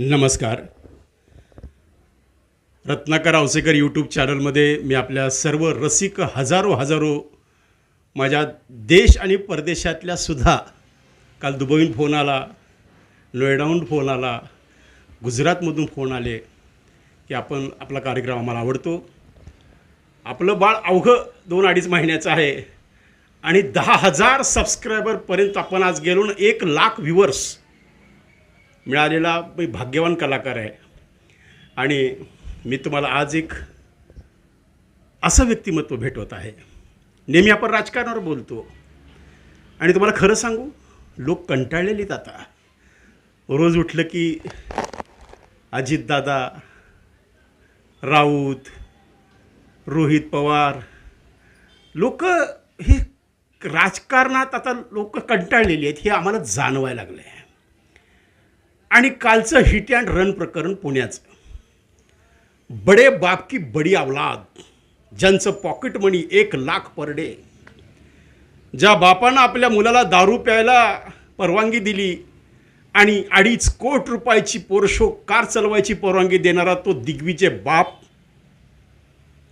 नमस्कार. रत्नाकर आवसेकर यूट्यूब चॅनलमध्ये मी आपल्या सर्व रसिक हजारो हजारो माझ्या देश आणि परदेशातल्या सुद्धा काल दुबईहून फोन आला नोएडाहून फोन आला गुजरातमधून फोन आले की आपण आपला कार्यक्रम आम्हाला आवडतो. आपलं बाळ अवघं दोन अडीच महिन्याचं आहे आणि दहा हजार सबस्क्रायबरपर्यंत आपण आज गेलो ना एक लाख व्ह्युअर्स मिळालेला मी भाग्यवान कलाकार आहे. आणि मी तुम्हाला आज एक असं व्यक्तिमत्व भेटवत आहे. नेहमी आपण राजकारणावर बोलतो. आणि तुम्हाला खरं सांगू लोक कंटाळलेलीत आता. रोज उठलं की अजितदादा राऊत रोहित पवार लोक हे राजकारणात आता लोक कंटाळलेली आहेत हे आम्हाला जाणवायला लागलं आहे आणि कालचं हिट अँड रन प्रकरण पुण्याचं. बडे बाप की बडी अवलाद ज्यांचं पॉकेट मनी एक लाख पर डे ज्या बापानं आपल्या मुलाला दारू प्यायला परवानगी दिली आणि अडीच कोट रुपयाची पोरशो कार चालवायची परवानगी देणारा तो दिग्विजय बाप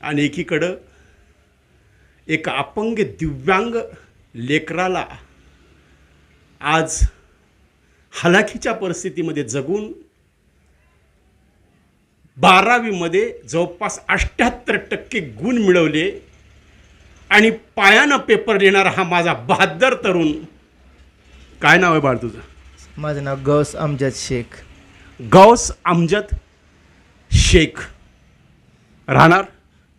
आणि एकीकडं एक अपंग दिव्यांग लेकराला आज हलाखीच्या परिस्थितीमध्ये जगून बारावीमध्ये जवळपास अठ्ठ्याहत्तर टक्के गुण मिळवले आणि पायानं पेपर लिहिणारा हा माझा बहादर तरुण. काय नाव आहे बाळ तुझं? माझं नाव गौस अमजद शेख. गौस अमजद शेख. राहणार?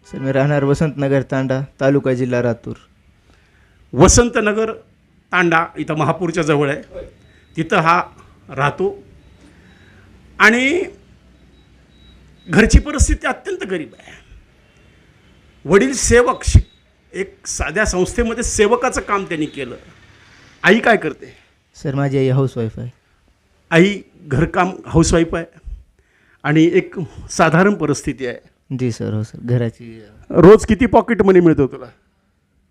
सर मी राहणार वसंतनगर तांडा तालुका जिल्हा लातूर वसंतनगर तांडा इथं महापूरच्या जवळ आहे. तिथं हा राहतो. आणि घरची परिस्थिती अत्यंत गरीब आहे. वडील सेवक शिक एक साध्या संस्थेमध्ये सेवकाचं काम त्यांनी केलं. आई काय करते? सर माझी आई हाऊसवाईफ आहे. आई घरकाम हाऊसवाईफ आहे आणि एक साधारण परिस्थिती आहे. जी सर हो सर. घराची रोज किती पॉकेट मनी मिळतो तुला?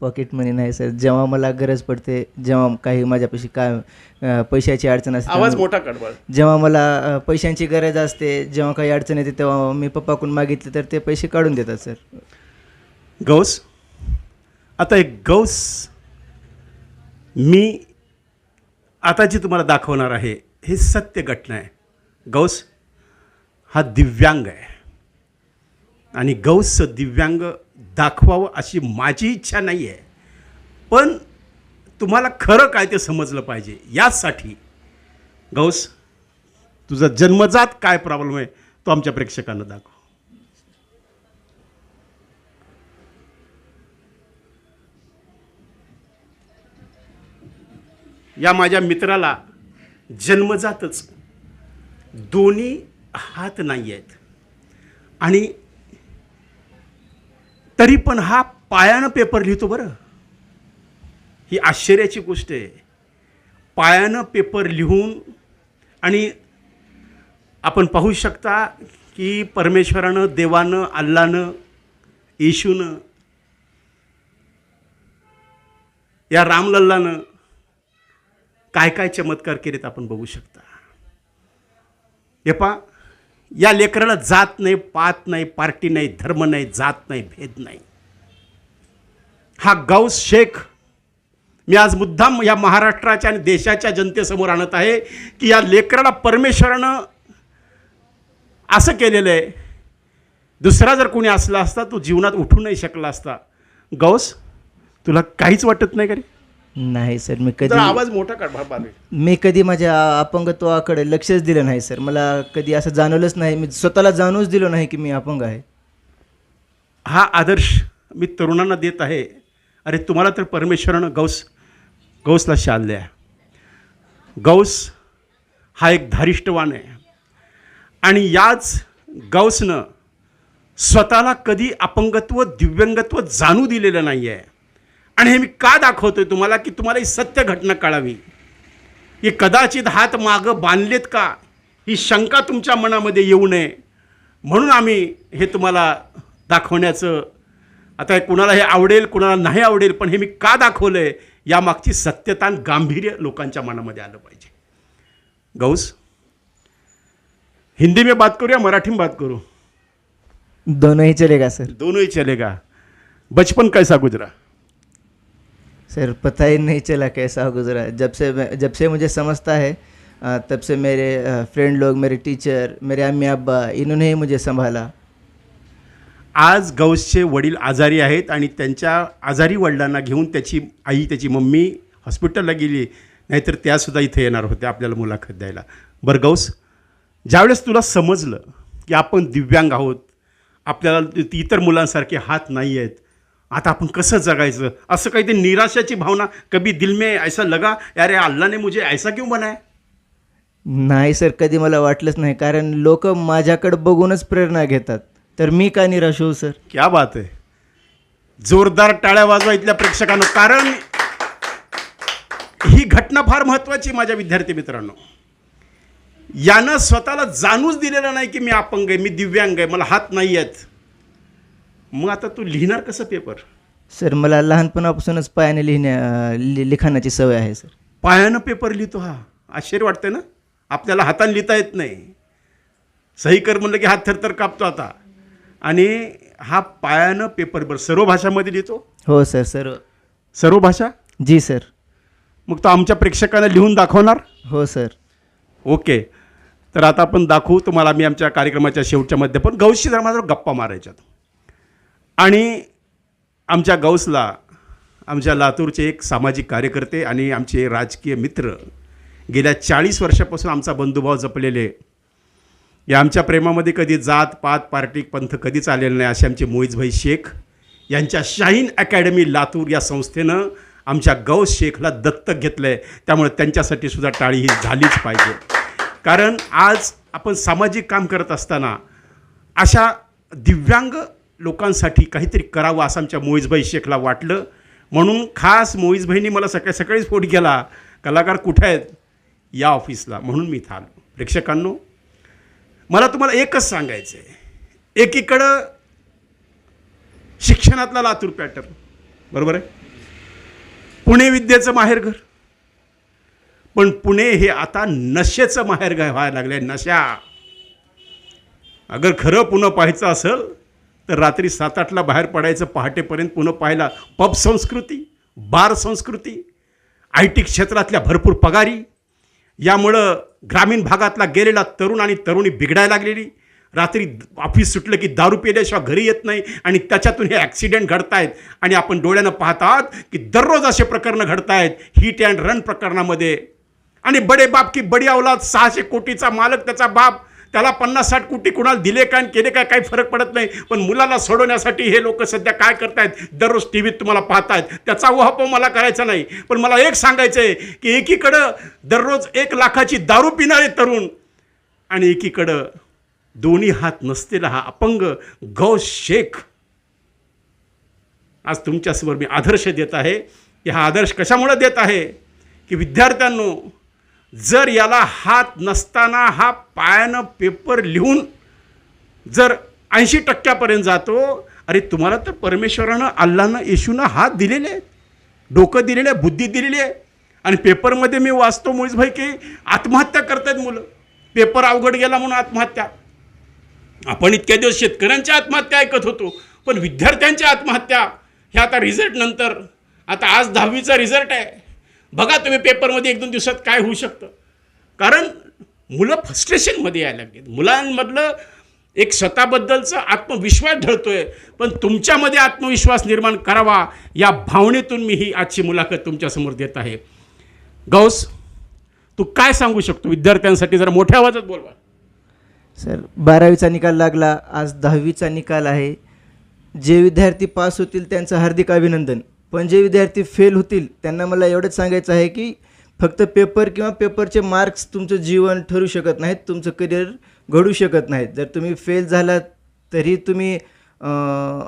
पॉकेट मनी नाही सर जेव्हा मला गरज पडते जेव्हा काही माझ्यापाशी काय पैशाची अडचण असते आवाज मोठा जेव्हा मला पैशांची गरज असते जेव्हा काही अडचण येते तेव्हा मी पप्पाकडून मागितले तर ते पैसे काढून देतात सर गौस आता एक गौस मी आता जी तुम्हाला दाखवणार आहे हे सत्य घटना आहे. गौस हा दिव्यांग आहे. आणि गौस दिव्यांग दाखवावं अशी माझी इच्छा नाही आहे पण तुम्हाला खरं काय ते समजलं पाहिजे यासाठी. गौस तुझा जन्मजात काय प्रॉब्लेम आहे तो आमच्या प्रेक्षकांना दाखव. या माझ्या मित्राला जन्मजातच दोन्ही हात नाही आहेत आणि तरी पण हा पायानं पेपर लिहितो बरं. ही आश्चर्याची गोष्ट आहे. पायानं पेपर लिहून आणि आपण पाहू शकता की परमेश्वरानं देवानं अल्लानं येशूनं या रामलल्लानं काय काय चमत्कार केलेत आपण बघू शकता. हे पा या लेकराला जात नाही पात नाही पार्टी नाही धर्म नाही जात नाही भेद नाही. हा गौस शेख मी आज मुद्दाम या महाराष्ट्राच्या आणि देशाच्या जनतेसमोर आणत आहे की या लेकराला परमेश्वरानं असं केलेलं आहे. दुसरा जर कोणी असला असता तो जीवनात उठू नाही शकला असता. गौस तुला काहीच वाटत नाही का रे? नाही सर मी जरा कधी आवाज मोठा काढ भा-. मी कधी माझ्या अपंगत्वाकडे लक्षच दिलं नाही सर. मला कधी असं जाणवलंच नाही. मी स्वतःला जाणूच दिलं नाही की मी अपंग आहे. हा आदर्श मी तरुणांना देत आहे. अरे तुम्हाला तर परमेश्वरानं गौस गौसला शाल आहे गौस हा एक धारिष्टवान आहे. आणि याच गौसनं स्वतःला कधी अपंगत्व दिव्यंगत्व जाणू दिलेलं नाही आहे आणि हे मी का दाखवतोय तुम्हाला? की तुम्हाला ही सत्य घटना कळावी. की कदाचित हात मागं बांधलेत का? ही शंका तुमच्या मनामध्ये येऊ नये. म्हणून आम्ही हे तुम्हाला दाखवण्याचं आता कुणाला हे आवडेल कुणाला नाही आवडेल पण हे मी का दाखवलं आहे यामागची सत्यता आणि गांभीर्य लोकांच्या मनामध्ये आलं पाहिजे. गौस हिंदी में बात करूँ या मराठी में बात करूँ? दोनों ही चलेगा सर. दोनों ही चलेगा. बचपन कैसा गुजरा? सर पता ही नहीं चला कैसा हो गुजरा। जब से मैं जब से मुझे समझता है तब से मेरे फ्रेंड लोग मेरे टीचर मेरे अम्मी अब्बा इन्होंने ही मुझे संभाला। आज गौसचे वडील आजारी आहेत आणि त्यांच्या आजारी वडिलांना घेऊन त्याची आई त्याची मम्मी हॉस्पिटलला गेली. नाहीतर त्यासुद्धा इथे येणार होत्या आपल्याला मुलाखत द्यायला. बरं गौस ज्यावेळेस तुला समजलं की आपण दिव्यांग आहोत आपल्याला इतर मुलांसारखे हात नाही आहेत आता आपण कसं जगायचं? असं काही ते निराशाची भावना कभी दिल में ऐसा लगा? यार अल्लाह ने मुझे ऐसा क्यों बनाया? नाही सर कधी मला वाटलंच नाही कारण लोक माझ्याकडे बघूनच प्रेरणा घेतात. तर मी का निराश होऊ सर? क्या बात आहे. जोरदार टाळ्या वाजवा इथल्या प्रेक्षकांना कारण ही घटना फार महत्वाची माझ्या विद्यार्थी मित्रांनो. यानं स्वतःला जाणूच दिलेलं नाही की मी अपंग आहे मी दिव्यांग आहे मला हात नाही आहेत. मग आता तू लिहिणार कसं पेपर सर मला लहानपणापासूनच पायाने लिहिण्या लि लिखाणाची सवय आहे सर. पायानं पेपर लिहितो हा. आश्चर्य वाटतं ना? आपल्याला हाताने लिहिता येत नाही. सही कर म्हणलं की हात थरथर कापतो आता. आणि हा पायानं पेपर बरं सर्व भाषामध्ये लिहितो? हो सर सर सर्व भाषा? जी सर. मग तो आमच्या प्रेक्षकांना लिहून दाखवणार? हो सर. ओके. तर आता आपण दाखवू. तुम्हाला मी आमच्या कार्यक्रमाच्या शेवटच्या मध्ये पण गौशी जरा माझ्यावर गप्पा मारायच्यात. आणि आमच्या गौसला आमच्या लातूरचे एक सामाजिक कार्यकर्ते आणि आमचे राजकीय मित्र गेल्या चाळीस वर्षापासून आमचा बंधुभाव जपलेले. या आमच्या प्रेमामध्ये कधी जात पात पार्टी पंथ कधीच आलेलं नाही असे आमचे मोईजभाई शेख यांच्या शाहीन अकॅडमी लातूर या संस्थेनं आमच्या गौस शेखला दत्तक घेतलं आहे त्यामुळे त्यांच्यासाठी सुद्धा टाळी ही झालीच पाहिजे. कारण आज आपण सामाजिक काम करत असताना अशा दिव्यांग लोकांसाठी काहीतरी करावं असं आमच्या मोईजभाई शेखला वाटलं. म्हणून खास मोईजभाईंनी मला सकाळी सकाळीच फोन केला कलाकार कुठे आहेत? या ऑफिसला. म्हणून मी इथं आलो. प्रेक्षकांनो मला तुम्हाला एकच सांगायचं आहे एकीकडं शिक्षणातला लातूर पॅटर्न. बरोबर आहे? पुणे विद्येचं माहेरघर पण पुणे हे आता नशेचं माहेरघर व्हायला लागलं आहे नशा. अगर खरं पुन्हा पाहायचं असेल तर रात्री सात आठला बाहेर पडायचं पहाटेपर्यंत पुन्हा पाहायला पब संस्कृती बार संस्कृती आय टी क्षेत्रातल्या भरपूर पगारी. यामुळं ग्रामीण भागातला गेलेला तरुण आणि तरुणी बिघडायला लागलेली. रात्री ऑफिस सुटलं की दारू पिल्याशिवाय घरी येत नाही आणि त्याच्यातून हे ॲक्सिडेंट घडत आहेत आणि आपण डोळ्यानं पाहतात की दररोज असे प्रकरणं घडत आहेत हिट अँड रन प्रकरणामध्ये. आणि बडे बाप की बडी औलाद सहाशे कोटीचा मालक त्याचा बाप. त्याला पन्नास साठ कोटी कुणाला दिले काय आणि केले काय काही फरक पडत नाही. पण मुलाला सोडवण्यासाठी हे लोक सध्या काय करतायत दररोज टी व्हीत तुम्हाला पाहतायत. त्याचा उहापोह मला करायचा नाही. पण मला एक सांगायचं आहे की एकीकडं दररोज एक लाखाची दारू पिणारे तरुण आणि एकीकडं दोन्ही हात नसलेला हा अपंग गौ शेख. आज तुमच्यासमोर मी आदर्श देत आहे. की हा आदर्श कशामुळे देत आहे? की विद्यार्थ्यांनो जर याला हात नसताना हा पायानं पेपर लिहून जर ऐंशी टक्क्यापर्यंत जातो अरे तुम्हाला तर परमेश्वरानं अल्लानं येशूनं हात दिलेले आहेत. डोकं दिलेलं आहे बुद्धी दिलेली आहे. आणि पेपरमध्ये मी वाचतो मुळीजभाई की आत्महत्या करतायत मुलं. पेपर अवघड गेला म्हणून आत्महत्या. आपण इतक्या दिवस शेतकऱ्यांच्या आत्महत्या ऐकत होतो पण विद्यार्थ्यांच्या आत्महत्या. ह्या आता रिझल्ट नंतर. आता आज दहावीचा रिझल्ट आहे. बघा तुम्ही पेपरमध्ये एक दोन दिवसात काय होऊ शकतं. कारण मुलं फ्रस्ट्रेशनमध्ये यायला लागलीत. मुलांमधलं एक स्वतःबद्दलचा आत्मविश्वास ढळतोय. पण तुमच्यामध्ये आत्मविश्वास निर्माण करावा या भावनेतून मी ही आजची मुलाखत तुमच्यासमोर देत आहे. गौस तू काय सांगू शकतो? विद्यार्थ्यांसाठी जरा मोठ्या आवाजात बोलवा. सर बारावीचा निकाल लागला आज दहावीचा निकाल आहे. जे विद्यार्थी पास होतील त्यांचं हार्दिक अभिनंदन. पण जे विद्यार्थी फेल होतील त्यांना मला एवढंच सांगायचं आहे की फक्त पेपर किंवा पेपरचे मार्क्स तुमचं जीवन ठरू शकत नाहीत तुमचं करिअर घडू शकत नाहीत. जर तुम्ही फेल झालात तरी तुम्ही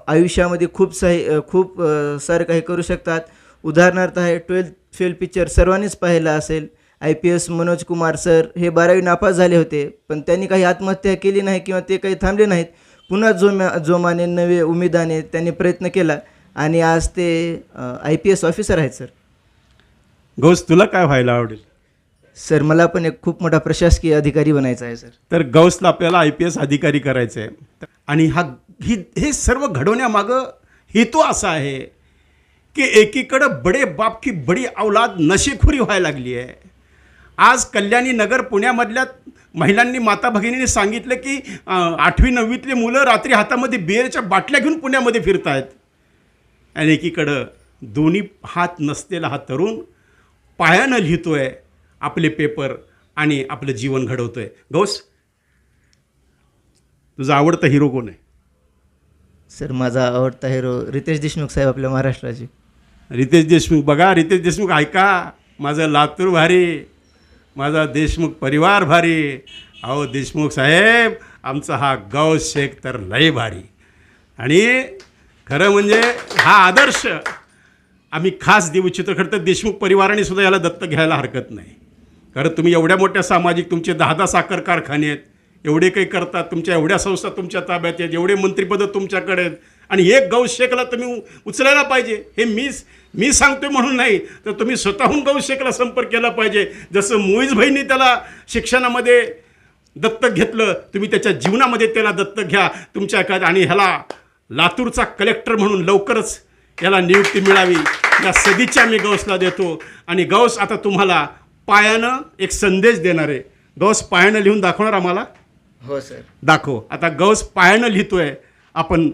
आयुष्यामध्ये खूप साही खूप सारं काही करू शकतात. उदाहरणार्थ आहे ट्वेल्थ फेल पिक्चर सर्वांनीच पाहिलं असेल. I P S Manoj Kumar sir हे बारावी नापास झाले होते पण त्यांनी काही आत्महत्या केली नाही किंवा ते काही थांबले नाहीत. पुन्हा जोम्या जोमाने नवे उमेदाने त्यांनी प्रयत्न केला. आणि आज ते आय पी एस ऑफिसर आहेत सर गौस तुला काय व्हायला आवडेल? सर मला पण एक खूप मोठा प्रशासकीय अधिकारी बनायचा आहे सर तर गौसला आपल्याला आय पी एस अधिकारी करायचं आहे आणि हा ही हे सर्व घडवण्यामागं हेतू असा आहे की एकीकडं बडे बाप की बडी औलाद नशेखोरी व्हायला लागली आहे. आज कल्याणी नगर पुण्यामधल्या महिलांनी माता भगिनींनी सांगितलं की आठवी नववीतले मुलं रात्री हातामध्ये बिअरच्या बाटल्या घेऊन पुण्यामध्ये फिरत आहेत आणि एकीकडं दोन्ही हात नसलेला हा तरुण पायानं लिहितोय आपले पेपर आणि आपलं जीवन घडवतोय. गौस तुझा आवडता हिरो कोण आहे? सर माझा आवडता हिरो रितेश देशमुख साहेब आपल्या महाराष्ट्राचे. रितेश देशमुख बघा रितेश देशमुख ऐका माझं लातूर भारी माझा देशमुख परिवार भारी. अहो देशमुख साहेब आमचा हा गौस शेख तर लय भारी. आणि खरं म्हणजे हा आदर्श. आम्ही खास देऊ इच्छितो खरं तर देशमुख परिवाराने सुद्धा याला दत्त घ्यायला हरकत नाही. कारण तुम्ही एवढ्या मोठ्या सामाजिक तुमचे दहा दहा साखर कारखाने आहेत. एवढे काही करतात तुमच्या एवढ्या संस्था तुमच्या ताब्यात आहेत एवढे मंत्रिपदं तुमच्याकडे आहेत. आणि एक गौश तुम्ही उचलायला पाहिजे. हे मी मी सांगतो म्हणून नाही तर तुम्ही स्वतःहून गौश संपर्क केला पाहिजे. जसं मोईज भाईंनी त्याला शिक्षणामध्ये दत्तक घेतलं तुम्ही त्याच्या जीवनामध्ये त्याला दत्तक घ्या. तुमच्या एखाद्या आणि ह्याला लातूरचा कलेक्टर म्हणून लवकरच याला नियुक्ती मिळावी. या सदिच्छा मी गौसला देतो. आणि गौस आता तुम्हाला पायानं एक संदेश देणार आहे. गौस पायानं लिहून दाखवणार आम्हाला? हो सर. दाखव. आता गौस पायानं लिहितोय. आपण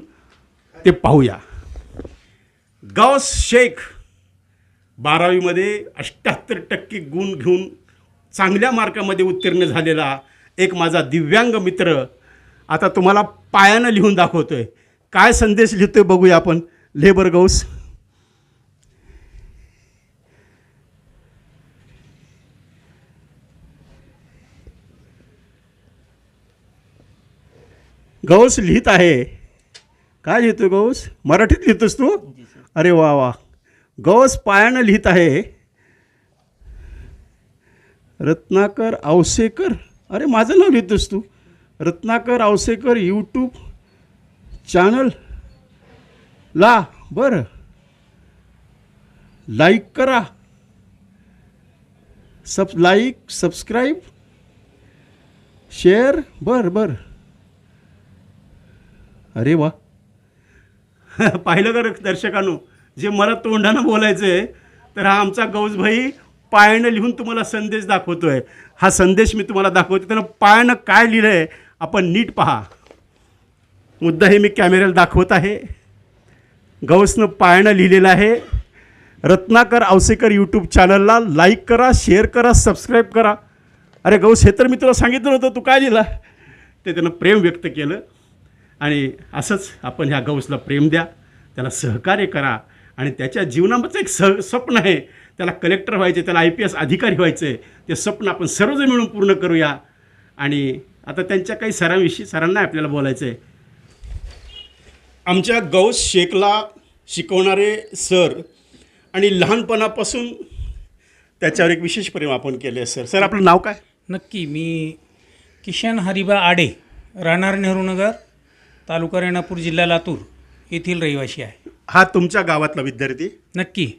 ते पाहूया. गौस शेख बारावीमध्ये अष्ट्याहत्तर टक्के गुण घेऊन चांगल्या मार्कामध्ये उत्तीर्ण झालेला एक माझा दिव्यांग मित्र आता तुम्हाला पायानं लिहून दाखवतोय. काय संदेश लिहितोय बघूया आपण. Labour Gauss. गौस लिहित आहे. काय लिहितो गौस? मराठीत लिहितोस तू? अरे वा वा. गौस पायानं लिहित आहे. रत्नाकर आवसेकर. अरे माझं नाव लिहितोस तू. Ratnakar Awasekar YouTube channel? ला बरं. लाईक करा. सब लाईक सबस्क्राईब शेअर बर बर. अरे वा. पाहिलं का दर्शकांनो? जे मला तोंडानं बोलायचं आहे तर हा आमचा गौजभाई पायानं लिहून तुम्हाला संदेश दाखवतो आहे हा संदेश मी तुम्हाला दाखवतो त्यानं पायानं काय लिहिलं आहे आपण नीट पहा. मुद्दा हे मी कॅमेऱ्याला दाखवत आहे. गौसनं पाळणं लिहिलेलं आहे. रत्नाकर आवसेकर यूट्यूब चॅनलला लाईक करा शेअर करा सबस्क्राईब करा. अरे गौस हे तर मी तुला सांगितलं होतं तू काय लिहिला? ते त्यानं प्रेम व्यक्त केलं. आणि असंच आपण ह्या गौसला प्रेम द्या त्याला सहकार्य करा. आणि त्याच्या जीवनामध्ये एक सह स्वप्न आहे. त्याला कलेक्टर व्हायचे त्याला आय पी एस अधिकारी व्हायचे ते स्वप्न आपण सर्वजण मिळून पूर्ण करूया. आणि आता त्यांच्या काही सरांविषयी सरांना आपल्याला बोलायचं आहे आमच्या गौस शेखला शिकवणारे सर आणि लहानपणापासून त्याच्यावर एक विशेष प्रेम आपण केले सर. सर आपलं नाव काय? नक्की मी किशन हरिबा आडे राहणार नेहरूनगर तालुका रेणापूर जिल्हा लातूर येथील रहिवासी आहे. हा तुमच्या गावातला विद्यार्थी? नक्की.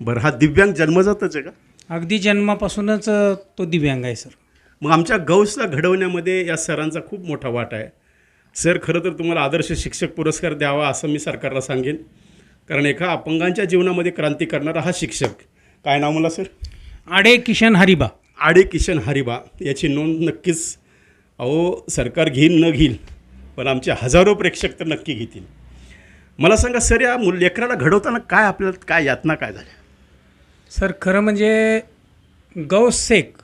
बरं हा दिव्यांग जन्मजातच आहे का? अगदी जन्मापासूनच तो दिव्यांग आहे सर. मग आमच्या गौसला घडवण्यामध्ये या सरांचा खूप मोठा वाटा आहे. सर खरं तर तुम्हाला आदर्श शिक्षक पुरस्कार द्यावा असं मी सरकारला सांगेन. कारण एका अपंगांच्या जीवनामध्ये क्रांती करणारा हा शिक्षक. काय नाव मला सर? आडे किशन हरिबा. आडे किशन हरिबा. याची नोंद नक्कीच अहो सरकार घेईल न घेईल पण आमचे हजारो प्रेक्षक तर नक्की घेतील. मला सांगा सर या मुल लेकराला घडवताना काय आपल्याला काय यातना काय झाल्या? सर खरं म्हणजे गौस शेख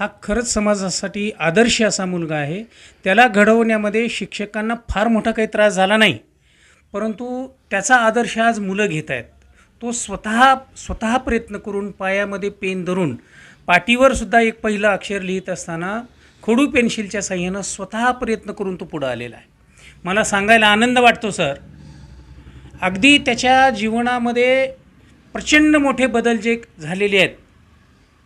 हा खरंच समाजासाठी आदर्श असा मुलगा आहे. त्याला घडवण्यामध्ये शिक्षकांना फार मोठा काही त्रास झाला नाही. परंतु त्याचा आदर्श आज मुलं घेत आहेत. तो स्वतः स्वतः प्रयत्न करून पायामध्ये पेन धरून पाटीवर सुद्धा एक पहिलं अक्षर लिहित असताना खडू पेन्सिलच्या साह्यानं स्वतः प्रयत्न करून तो पुढं आलेला आहे. मला सांगायला आनंद वाटतो सर. अगदी त्याच्या जीवनामध्ये प्रचंड मोठे बदल जे झालेले आहेत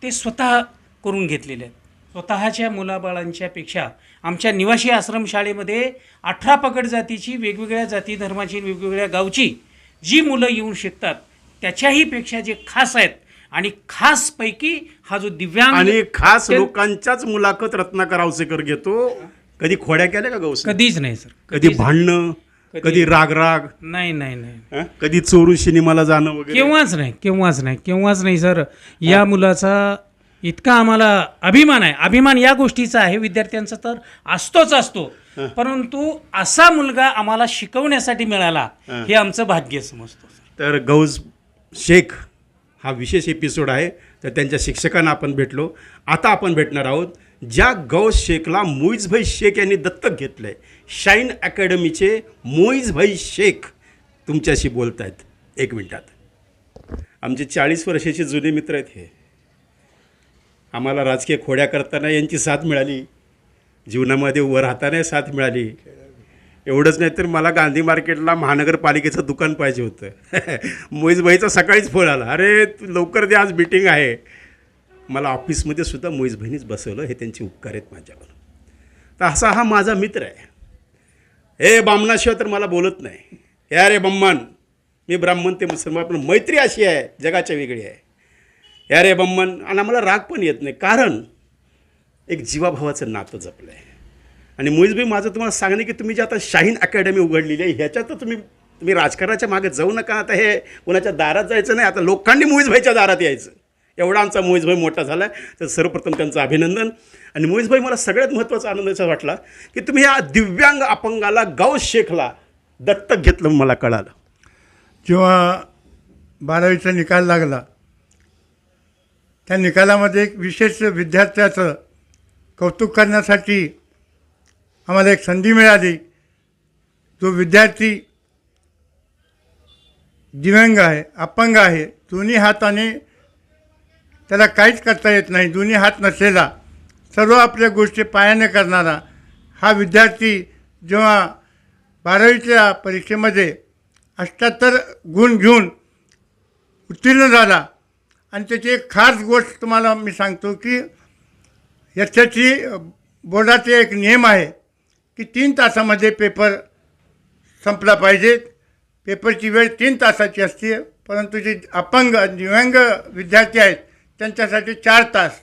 ते स्वतः करून घेतलेले आहेत. स्वतःच्या मुलाबाळांच्या पेक्षा आमच्या निवासी आश्रमशाळेमध्ये अठरा पगड जातीची वेगवेगळ्या जाती धर्माची वेगवेगळ्या गावची जी मुलं येऊन शिकतात त्याच्याही पेक्षा जे खास आहेत आणि खास पैकी हा जो दिव्यांग आणि खास लोकांच्याच मुलाखत रत्नाकर आवसेकर घेतो. कधी खोड्या केल्या का गौस? कधीच नाही सर. कधी भांडणं कधी राग राग नाही नाही नाही? कधी चोरून सिनेमाला जाणं वगैरे? केव्हाच नाही केव्हाच नाही केव्हाच नाही सर. या मुलाचा इतका आम्हाला अभिमान आहे. अभिमान या गोष्टीचा आहे विद्यार्थ्यांचा तर असतोच असतो. परंतु असा मुलगा आम्हाला शिकवण्यासाठी मिळाला हे. आमचं भाग्य समजतो. तर गौज शेख हा विशेष एपिसोड आहे. तर त्यांच्या शिक्षकांना आपण भेटलो. आता आपण भेटणार आहोत ज्या गौज शेखला मोईजभाई शेख यांनी दत्तक घेतलं आहे शाईन अकॅडमीचे मोईजभाई शेख तुमच्याशी बोलत आहेत एक मिनटात. आमचे चाळीस वर्षाचे जुने मित्र आहेत हे. आम्हाला राजकीय खोड्या करताना यांची साथ मिळाली. जीवनामध्ये उभं राहताना साथ मिळाली. एवढंच नाही तर मला गांधी मार्केटला महानगरपालिकेचं दुकान पाहिजे होतं. मोईजभाईचा सकाळीच फोन आला. अरे लवकर दे आज मीटिंग आहे. मला ऑफिसमध्ये सुद्धा मोईजभाईनीच बसवलं. हे त्यांचे उपकार आहेत माझ्यावर तर असा हा माझा मित्र आहे. हे बामणाशिवाय तर मला बोलत नाही. हे अरे बम्मान मी ब्राह्मण ते मुसलमान पण मैत्री अशी आहे. जगाच्या वेगळी आहे. या रे बम्मन आणि आम्हाला राग पण येत नाही. कारण एक जीवाभावाचं नातं जपलं आहे आणि मोईजभाई माझं तुम्हाला सांगणे की तुम्ही जे आता शाहीन अकॅडमी उघडलेली आहे ह्याच्यात तुम्ही तुम्ही राजकारणाच्या मागे जाऊ नका. आता हे कोणाच्या दारात जायचं नाही आता लोखंडी मुईज भाईच्या दारात यायचं. एवढा आमचा मुईजभाई मोठा झाला आहे तर सर्वप्रथम त्यांचं अभिनंदन. आणि मुईजभाई मला सगळ्यात महत्त्वाचा आनंदाचा वाटला की तुम्ही या दिव्यांग अपंगाला गाव शेखला दत्तक घेतलं मला कळालं. जेव्हा बारावीचा निकाल लागला त्या निकालामध्ये एक विशेष विद्यार्थ्याचं कौतुक करण्यासाठी आम्हाला एक संधी मिळाली. जो विद्यार्थी दिव्यांग आहे अपंग आहे दोन्ही हाताने त्याला काहीच करता येत नाही दोन्ही हात नसलेला सर्व आपल्या गोष्टी पायाने करणारा हा विद्यार्थी जेव्हा बारावीच्या परीक्षेमध्ये अष्ट्याहत्तर गुण घेऊन उत्तीर्ण झाला आणि त्याची एक खास गोष्ट तुम्हाला मी सांगतो की याच्याची बोर्डाचे एक नियम आहे की तीन तासामध्ये पेपर संपला पाहिजे. पेपरची वेळ तीन तासाची असते परंतु जे अपंग दिव्यांग विद्यार्थी आहेत त्यांच्यासाठी चार तास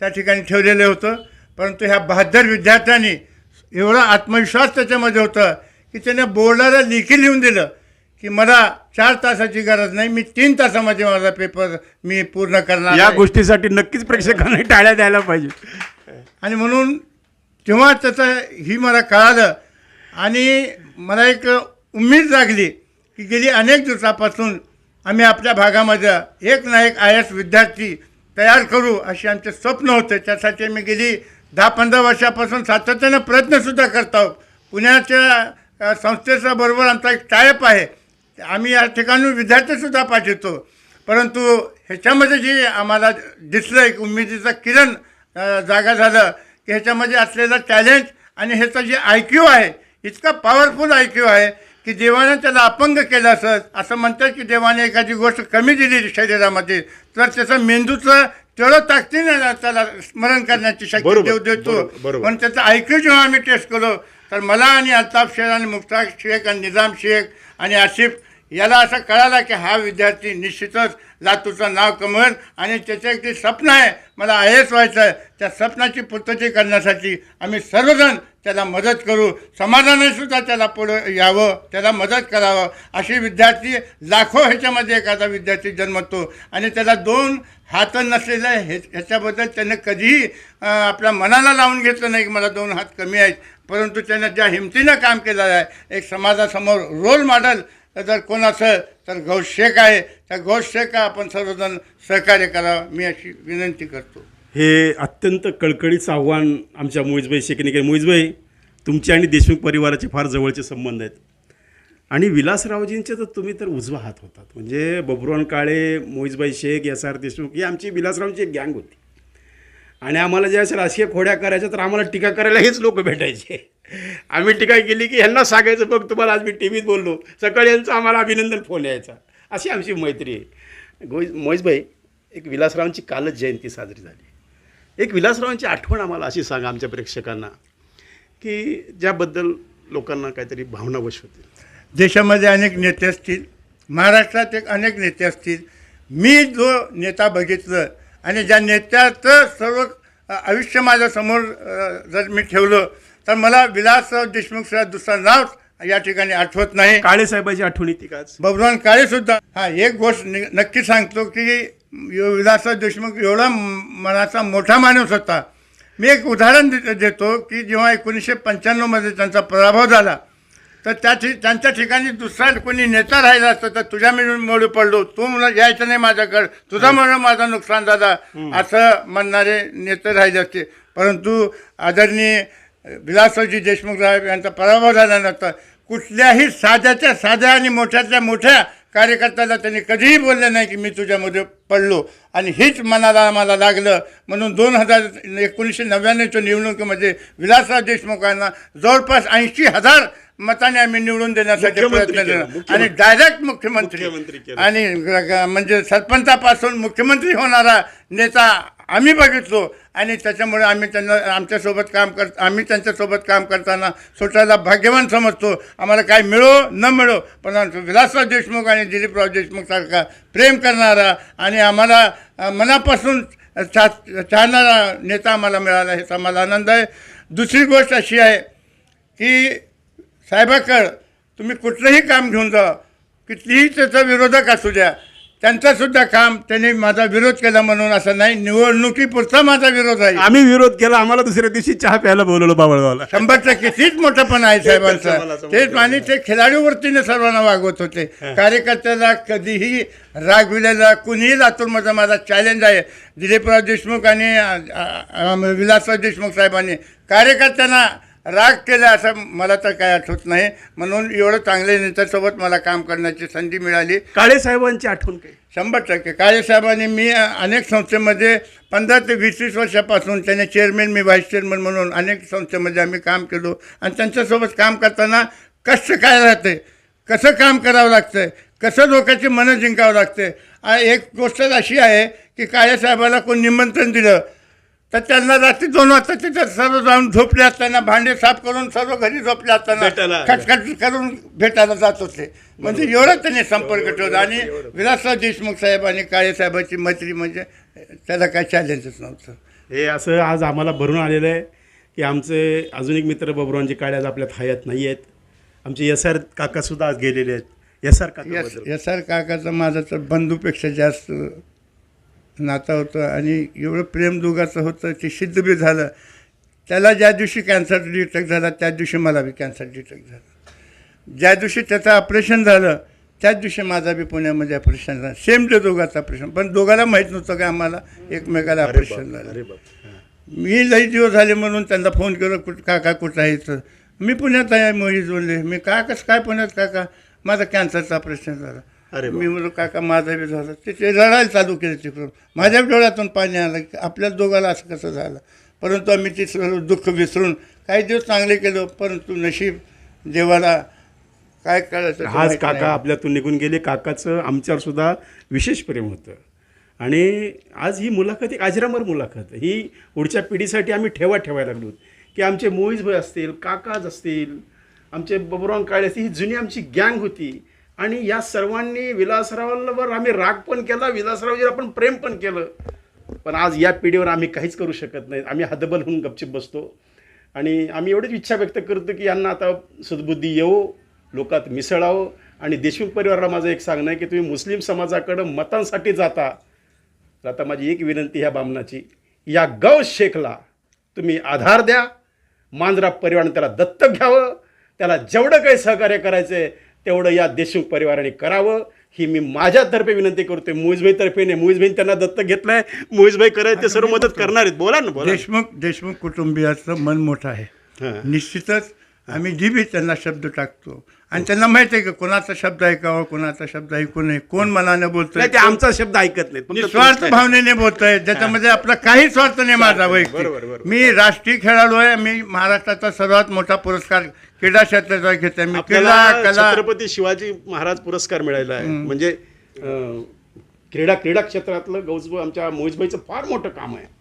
त्या ठिकाणी ठेवलेलं होतं. परंतु ह्या बहादर विद्यार्थ्यांनी एवढा आत्मविश्वास त्याच्यामध्ये होता की त्याने बोर्डाला लेखी लिहून दिलं. की मला चार तासाची गरज नाही मी तीन तासामध्ये माझा पेपर मी पूर्ण करणार या. गोष्टीसाठी नक्कीच प्रेक्षकांनी टाळ्या द्यायला पाहिजे. आणि म्हणून जेव्हा त्याचं ही मला कळालं आणि मला एक उमेद लागली की गेली अनेक दिवसापासून आम्ही आपल्या भागामध्ये एक ना एक आय एस विद्यार्थी तयार करू असे आमचे स्वप्न होते. त्यासाठी मी गेली दहा पंधरा वर्षापासून सातत्यानं प्रयत्नसुद्धा करत आहोत. पुण्याच्या अ, संस्थेच्या बरोबर आमचा एक टायप आहे. आम्ही या ठिकाणी विद्यार्थीसुद्धा पाठवतो परंतु ह्याच्यामध्ये जे आम्हाला दिसलं एक उमेदीचा किरण जागा झालं की ह्याच्यामध्ये असलेलं टॅलेंट आणि ह्याचा जे आय क्यू आहे इतका पॉवरफुल आय क्यू आहे की देवानं त्याला अपंग केलं असत असं म्हणतात की देवाने एखादी गोष्ट कमी दिली शरीरामध्ये तर त्याचं मेंदूचं तेवढं ताकदीने त्याला स्मरण करण्याची शक्ती देव देतो. पण त्याचं ऐक्यू जेव्हा आम्ही टेस्ट केलो तर मला आणि अल्ताफ शेख आणि मुफ्ताक शेख आणि निजाम शेख आणि आसिफ याला असं कळालं की हा विद्यार्थी निश्चितच लातूरचं नाव कमवेल आणि त्याचं एक ते स्वप्न आहे मला आय एस व्हायचं आहे त्या स्वप्नाची पूर्तती करण्यासाठी आम्ही सर्वजण त्याला मदत करू. समाजाने सुद्धा त्याला पुढं यावं त्याला मदत करावं. असे विद्यार्थी लाखो ह्याच्यामध्ये एखादा विद्यार्थी जन्मतो आणि त्याला दोन हात नसलेलं आहे हे ह्याच्याबद्दल त्यानं कधीही आपल्या मनाला लावून घेतलं नाही की मला दोन हात कमी आहेत. परंतु त्यानं ज्या हिमतीनं काम केलेलं आहे एक समाजासमोर रोल मॉडेल जर कोण असेल तर गौशेक आहे त्या घोष आपण सर्वजण सहकार्य करावं मी अशी विनंती करतो. हे अत्यंत कळकळीचं आव्हान आमच्या मोईजबाई शेखने केलं मोईजबाई तुमचे आणि देशमुख परिवाराचे फार जवळचे संबंध आहेत. आणि विलासरावजींचे तर तुम्ही तर उजवा हात होतात. म्हणजे बबरुवान काळे मोईजबाई शेख एस आर देशमुख ही आमची विलासरावची एक गँग होती. आणि आम्हाला ज्या राजकीय खोड्या करायच्या तर आम्हाला टीका करायला हेच लोक भेटायचे. आम्ही टीका केली की ह्यांना सांगायचं बघ तुम्हाला आज मी टी व्हीत बोललो. सकाळी यांचा आम्हाला अभिनंदन फोन यायचा. अशी आमची मैत्री आहे. गोई मोईजभाई एक विलासरावांची कालच जयंती साजरी झाली. एक विलासरावांची आठवण आम्हाला अशी सांगा आमच्या प्रेक्षकांना की ज्याबद्दल लोकांना काहीतरी भावनावश होतील. देशामध्ये अनेक नेते असतील महाराष्ट्रात एक अनेक नेते असतील. मी जो नेता बघितलं आणि ज्या नेत्याचं सर्व आयुष्य माझ्यासमोर जर मी ठेवलं तर मला विलासराव देशमुख शिवाय दुसरं नाव या ठिकाणी आठवत नाही. काळे साहेबाची आठवण येते का बबनवान काळे सुद्धा. हा एक गोष्ट नक्की सांगतो की यो- विलासराव देशमुख एवढा मनाचा मोठा माणूस होता. मी एक उदाहरण देतो की जेव्हा एकोणीसशे पंच्याण्णवमध्ये त्यांचा पराभव झाला तर त्या ठि त्यांच्या ठिकाणी दुसरा कोणी नेता राहिला असता तर तुझ्या मी मोडी पडलो. तू मला यायचं नाही माझ्याकडे. तुझ्यामुळे माझं नुकसान झालं. असं म्हणणारे नेते राहिले असते. परंतु आदरणीय विलासरावजी देशमुख साहेब यांचा पराभव झाल्यानंतर कुठल्याही साध्याच्या साध्या आणि मोठ्यातल्या मोठ्या कार्यकर्त्याला त्यांनी कधीही बोलले नाही की मी तुझ्यामध्ये पडलो आणि हेच मनाला मला लागलं म्हणून दोन हजार एकोणीसशे नव्याण्णवच्या निवडणुकीमध्ये विलासराव देशमुखांना जवळपास ऐंशी हजार मताने आम्ही निवडून देण्यासाठी प्रयत्न केलं. आणि डायरेक्ट मुख्यमंत्री. आणि म्हणजे सरपंचापासून मुख्यमंत्री होणारा नेता आम्ही बघितलो आणि त्याच्यामुळे आम्ही त्यांना आमच्यासोबत काम कर आम्ही त्यांच्यासोबत काम करताना स्वतःला भाग्यवान समजतो. आम्हाला काय मिळो न मिळो पण विलासराव देशमुख आणि दिलीपराव देशमुखसारखा प्रेम करणारा आणि आम्हाला मनापासून चा चाहणारा नेता आम्हाला मिळाला ह्याचा मला आनंद आहे. दुसरी गोष्ट अशी आहे की साहेबाकड तुम्ही कुठलंही काम घेऊन जा कितीही त्याचा विरोधक असू द्या त्यांचासुद्धा काम त्यांनी माझा विरोध केला म्हणून असं नाही निवडणुकीपुरता माझा विरोध आहे. आम्ही विरोध केला आम्हाला दुसऱ्या दिवशी चहा प्यायला बोलवलं बाबळगावला शंभर टक्के तीच मोठं पण आहे साहेबांचं. तेच आणि ते खेळाडू वृत्तीने सर्वांना वागवत होते. कार्यकर्त्याला कधीही रागविलेला कुणीही लातूरमध्ये माझा चॅलेंज आहे. दिलीपराव देशमुख आणि विलासराव देशमुख साहेबांनी. कार्यकर्त्यांना राग केला असं मला तर काय आठवत नाही. म्हणून एवढं चांगल्या नेत्यासोबत मला काम करण्याची संधी मिळाली. काळे साहेबांची आठवण काय? शंभर टक्के. काळेसाहेबांनी मी अनेक संस्थेमध्ये पंधरा ते वीस वीस वर्षापासून त्याने चेअरमॅन मी व्हाईस चेअरमन म्हणून अनेक संस्थेमध्ये आम्ही काम केलो. आणि त्यांच्यासोबत काम करताना कष्ट काय राहते? कसं काम करावं लागतं कसं लोकांची मनं जिंकावं लागते एक गोष्ट अशी आहे की काळेसाहेबाला कोण निमंत्रण दिलं तर त्यांना रात्री दोन वाजता तिथं सर्व जाऊन झोपले असताना भांडे साफ करून सर्व घरी झोपले असताना भेटायला. खटखट करून भेटायला जात होते. म्हणजे एवढं त्यांनी संपर्क ठेवला. आणि विलासराव देशमुख साहेब आणि काळे साहेबांची मैत्री म्हणजे त्याला काय चॅलेंजच नव्हतं. हे असं आज आम्हाला भरून आलेलं आहे की आमचे अजून एक मित्र बबरांचे काळे आज आपल्यात हयात नाही आहेत. आमचे एस आर काकासुद्धा आज गेलेले आहेत. एस आर काका एस आर काकाचं माझं तर बंधूपेक्षा जास्त नातं होतं आणि एवढं प्रेम दोघाचं होतं ते सिद्ध बी झालं. त्याला ज्या दिवशी कॅन्सर डिटेक्ट झाला त्या दिवशी मला बी कॅन्सर डिटेक्ट झालं. ज्या दिवशी त्याचं ऑपरेशन झालं त्याच दिवशी माझा बी पुण्यामध्ये ऑपरेशन झालं. सेम डे दोघाचं ऑपरेशन पण दोघाला माहीत नव्हतं का आम्हाला एकमेकाला ऑपरेशन झालं. मी लई दिवस झाले म्हणून त्यांना फोन केलं कुठं काका कुठं आहे तर मी पुण्यात आहे मोहित बोलले. मी का कसं काय पुण्यात काका? माझं कॅन्सरचं ऑपरेशन झालं. अरे. मी म्हणलो काका माझं बी झालं. ते ते रडायला चालू केलं तिकडून. माझ्या डोळ्यातून पाणी आलं की आपल्या दोघाला असं कसं झालं? परंतु आम्ही ते सर्व दुःख विसरून काही दिवस चांगले केलो परंतु नशीब देवाला काय करायचं ते आज काका. आपल्यातून निघून गेले. काकाचं आमच्यावर सुद्धा विशेष प्रेम होतं. आणि आज ही मुलाखत एक अजरामर मुलाखत. ही पुढच्या पिढीसाठी आम्ही ठेवा ठेवायला लागलो. की आमचे मोईजभाई असतील काकाज असतील आमचे बबुराव काळे असतील ही जुनी आमची गँग होती. आणि या सर्वांनी विलासरावांवर आम्ही राग पण केला विलासरावजीवर आपण प्रेम पण केलं. पण आज या पिढीवर आम्ही काहीच करू शकत नाही. आम्ही हदबल होऊन गपचिप बसतो. आणि आम्ही एवढीच इच्छा व्यक्त करतो की यांना आता सद्बुद्धी येवो लोकात मिसळावं. आणि देशमुख परिवाराला माझं एक सांगणं आहे की तुम्ही मुस्लिम समाजाकडं मतांसाठी जाता. तर आता माझी एक विनंती ह्या बामणाची. या गौ शेखला तुम्ही आधार द्या. मांजरा परिवाराने त्याला दत्तक घ्यावं. त्याला जेवढं काही सहकार्य करायचं आहे तेवढं या देशमुख परिवाराने करावं. ही मी माझ्यातर्फे विनंती करतोय. मुईजभाईतर्फे नाही. मुईजभाई त्यांना दत्तक घेतलंय. मुईजभाई करायचं ते सर्व मदत करणार आहेत. बोला ना बोला देशमुख देशमुख कुटुंबियाचं मन मोठं आहे. निश्चितच आम्ही जी बी त्यांना शब्द टाकतो. आणि त्यांना माहिती आहे की कोणाचा शब्द ऐकावा कोणाचा शब्द ऐकू नये. कोण मनाने बोलतोय? नाही ते आमचा शब्द ऐकत निस्वार्थ तुमचा- भावनेने बोलतोय. ज्याच्यामध्ये आपला काही स्वार्थ नाही माझा वैयक्तिक. मी राष्ट्रीय खेळाडू आहे. मी महाराष्ट्राचा सर्वात मोठा पुरस्कार क्रीडा क्षेत्राचा घेतोय मी क्रीडा कला छत्रपती शिवाजी महाराज पुरस्कार मिळालेला आहे. म्हणजे क्रीडा क्रीडा क्षेत्रातलं गौजब आमच्या मोहिजबाईचं फार मोठं काम आहे.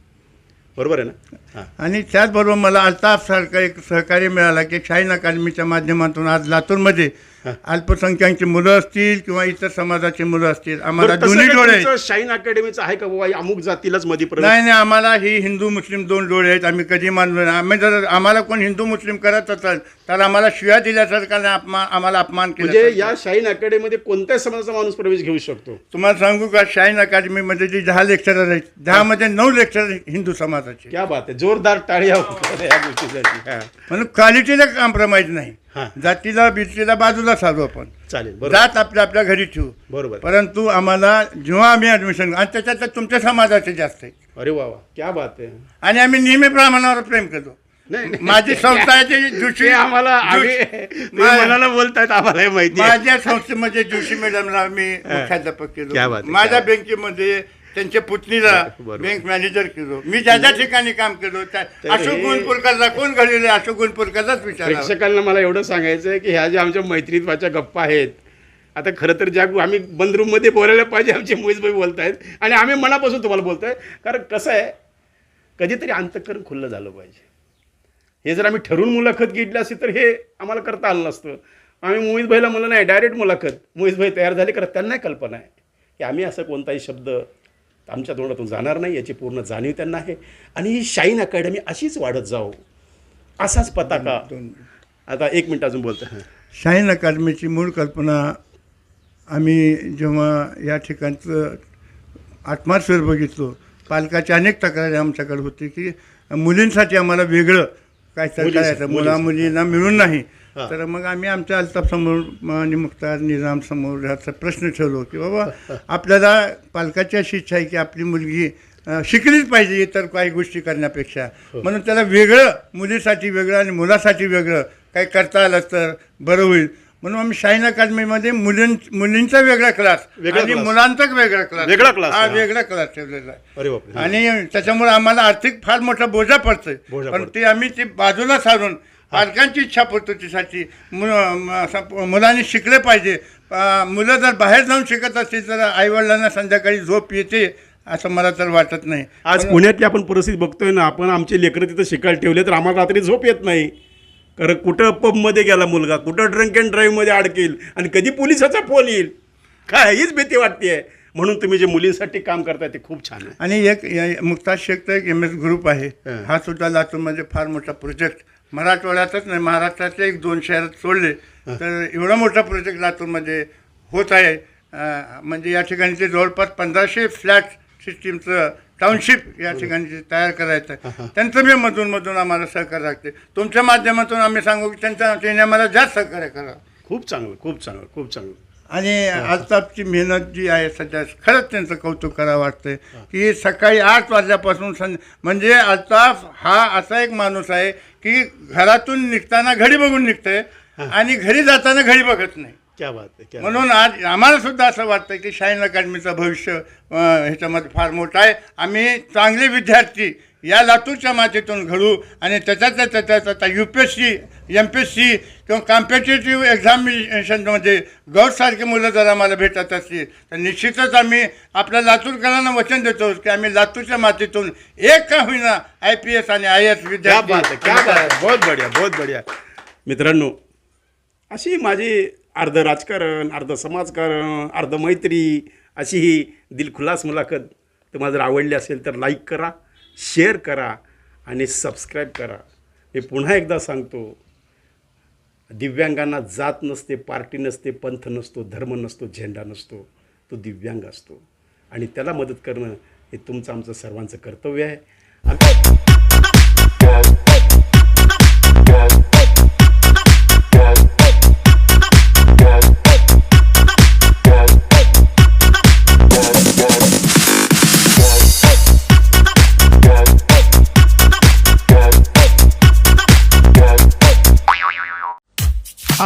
बरोबर आहे ना? आणि त्याचबरोबर मला अल्ताफसारखा एक सहकार्य मिळाला की शाहीन अकादमीच्या माध्यमातून आज लातूरमध्ये अल्पसंख्याकांची मुलं असतील किंवा इतर समाजाची मुलं असतील आम्हाला बरं, तसं दोन्ही डोळे आहेत. तुमचं शाईन अकॅडमीचं आहे का बाबा अमुक जातीलाच मध्ये प्रवेश नाही नाही आम्हाला ही हिंदू मुस्लिम दोन डोळे आहेत. आम्ही कधी मानलो नाही. आम्ही जर आम्हाला कोण हिंदू मुस्लिम करत असेल तर आम्हाला शिव्या दिल्यासारखा आणि अपमान आम्हाला अपमान म्हणजे केला या शाईन अकॅडमीमध्ये कोणत्याही समाजाचा माणूस प्रवेश घेऊ शकतो? तुम्हाला सांगू का शाहीन अकादमीमध्ये जी दहा लेक्चरर आहेत दहामध्ये नऊ लेक्चर हिंदू समाजाचे. क्या बात आहे. जोरदार टाळ्या या गोष्टीसाठी. हा. म्हणून क्वालिटीला कॉम्प्रोमाइज नाही. हा. जातीला बितीला बाजूला साधू आपण. चालेल बरोबर. जात आपल्या आपल्या घरी ठेवू. बरोबर. परंतु आम्हाला जेव्हा आम्ही ऍडमिशन आणि त्याच्यात तर तुमच्या समाजाचे जास्त आहे अरे वा वा. क्या बात आहे. आणि आम्ही नेहमी प्रमाणावर प्रेम करतो. नाही नाही. माझी संस्था आहे ती जोशी आम्हाला आम्ही मनाला बोलतायत आम्हाला हे माहिती आहे. माझ्या संस्थेमध्ये जोशी मॅडमला मी मुख्याध्यापक क्या केलो बात आहे, माझ्या क्या बँकेमध्ये त्यांच्या पुतणीला. बँक मॅनेजर केलो. मी ज्या ज्या ठिकाणी काम केलो त्या अशोक गुणपूरकरला कोण घडलेले अशोक गुणपूरकरलाच विचारा प्रेक्षकांना मला एवढं सांगायचं आहे की ह्या ज्या आमच्या मैत्रीत्वाच्या गप्पा आहेत आता खरं तर ज्या आम्ही बंद रूममध्ये बोलायला पाहिजे आमचे मोहितभाई बोलत आहेत आणि आम्ही मनापासून तुम्हाला बोलतोय कारण कसं आहे कधीतरी अंतकरण खुल्लं झालं पाहिजे. हे जर आम्ही ठरवून मुलाखत घेतली असती तर हे आम्हाला करता आलं नसतं. आम्ही मोहितभाईला म्हणलं नाही डायरेक्ट मुलाखत. मोहितभाई तयार झाले करत त्यांना कल्पना आहे. की आम्ही असं कोणताही शब्द आमच्या तोंडातून जाणार नाही याची पूर्ण जाणीव त्यांना आहे आणि ही शाईन अकॅडमी अशीच वाढत जाऊ असाच पताका आता एक मिनिट अजून बोलतो हां शाहीन अकादमीची मूळ कल्पना आम्ही जेव्हा या ठिकाणचं आत्मास्वर बघितलो पालकाची अनेक तक्रारी आमच्याकडे होती की मुलींसाठी आम्हाला वेगळं काय करायचं मुला. मुलींना मिळून नाही. तर मग आम्ही आमच्या अल्ताफसमोर आणि मुख्तार निजाम समोर ह्याचा प्रश्न ठेवलो की बाबा आपल्याला पालकाची अशी इच्छा आहे की आपली मुलगी शिकलीच पाहिजे इतर काही गोष्टी करण्यापेक्षा. म्हणून त्याला वेगळं मुलीसाठी वेगळं आणि मुलासाठी वेगळं काही करता आलं तर बरं होईल. म्हणून आम्ही शाहीन अकादमीमध्ये मुलीं मुलींचा वेगळा क्लास आणि. मुलांचा वेगळा क्लास वेगळा class, हा हा. वेगळा क्लास ठेवलेला आहे. आणि त्याच्यामुळे आम्हाला आर्थिक फार मोठा बोजा पडतोय. पण. ते आम्ही ते बाजूला सारून पालकांची इच्छा पूर्ततेसाठी मु- मुलांनी शिकले पाहिजे. मुलं जर बाहेर जाऊन शिकत असतील तर आईवडिलांना संध्याकाळी झोप येते असं मला तर वाटत नाही. आज पुण्यातली आपण परिस्थिती बघतोय ना आपण आमचे लेकरं तिथं शिकायला ठेवले तर आम्हाला रात्री झोप येत नाही. कारण कुठं पबमध्ये गेला मुलगा कुठं ड्रंक अँड ड्राईव्हमध्ये अडकेल आणि कधी पोलिसाचा फोन येईल? काय हीच भीती वाटते म्हणून तुम्ही जे मुलींसाठी काम करताय ते खूप छान आहे. आणि एक मुक्ताज शेखचा एक एम एस ग्रुप आहे. हं. हा सुद्धा लातूरमध्ये फार मोठा प्रोजेक्ट मराठवाड्यातच नाही महाराष्ट्रातल्या एक दोन शहरात सोडले तर एवढा मोठा प्रोजेक्ट लातूरमध्ये होत आहे. म्हणजे या ठिकाणी ते जवळपास पंधराशे फ्लॅट सिस्टीमचं टाउनशिप या ठिकाणी तयार करायचं आहे. त्यांचं मी मधून मधून आम्हाला सहकार्य लागते. तुमच्या माध्यमातून आम्ही सांगू की त्यांच्या त्यांनी आम्हाला जास्त सहकार्य करा खूप चांगलं खूप चांगलं खूप चांगलं. आणि अल्ताफची मेहनत जी आहे सध्या खरंच त्यांचं कौतुक करावं वाटतंय की सकाळी आठ वाजल्यापासून सं म्हणजे अल्ताफ हा असा एक माणूस आहे की घरातून निघताना घडी बघून निघतंय आणि घरी जाताना घडी बघत नाही. क्या बात म्हणून आज आम्हाला सुद्धा असं वाटतं की शाहीन अकॅडमीचं भविष्य ह्याच्यामध्ये फार मोठं आहे. आम्ही चांगले विद्यार्थी या लातूरच्या मातीतून घडू आणि त्याच्यातल्या त्याच्यात आता U P S C M P S C किंवा कॉम्पिटेटिव्ह एक्झामिनेशनमध्ये गौरसारखे मुलं जर आम्हाला भेटत असतील. तर निश्चितच आम्ही आपल्या लातूरकरांना वचन देतो की आम्ही लातूरच्या मातीतून एक का होईना आय पी एस आणि आय एस विद्यार्थी बहुत बढिया बहुत बढिया. मित्रांनो अशी माझी अर्ध राजकारण अर्ध समाजकारण अर्ध मैत्री अशी ही दिलखुलास मुलाखत तुम्हाला जर आवडली असेल तर लाईक करा. शेअर करा आणि सबस्क्राईब करा. मी पुन्हा एकदा सांगतो दिव्यांगांना जात नसते पार्टी नसते पंथ नसतो धर्म नसतो झेंडा नसतो तो दिव्यांग असतो. आणि त्याला मदत करणं हे तुमचं आमचं सर्वांचं कर्तव्य आहे.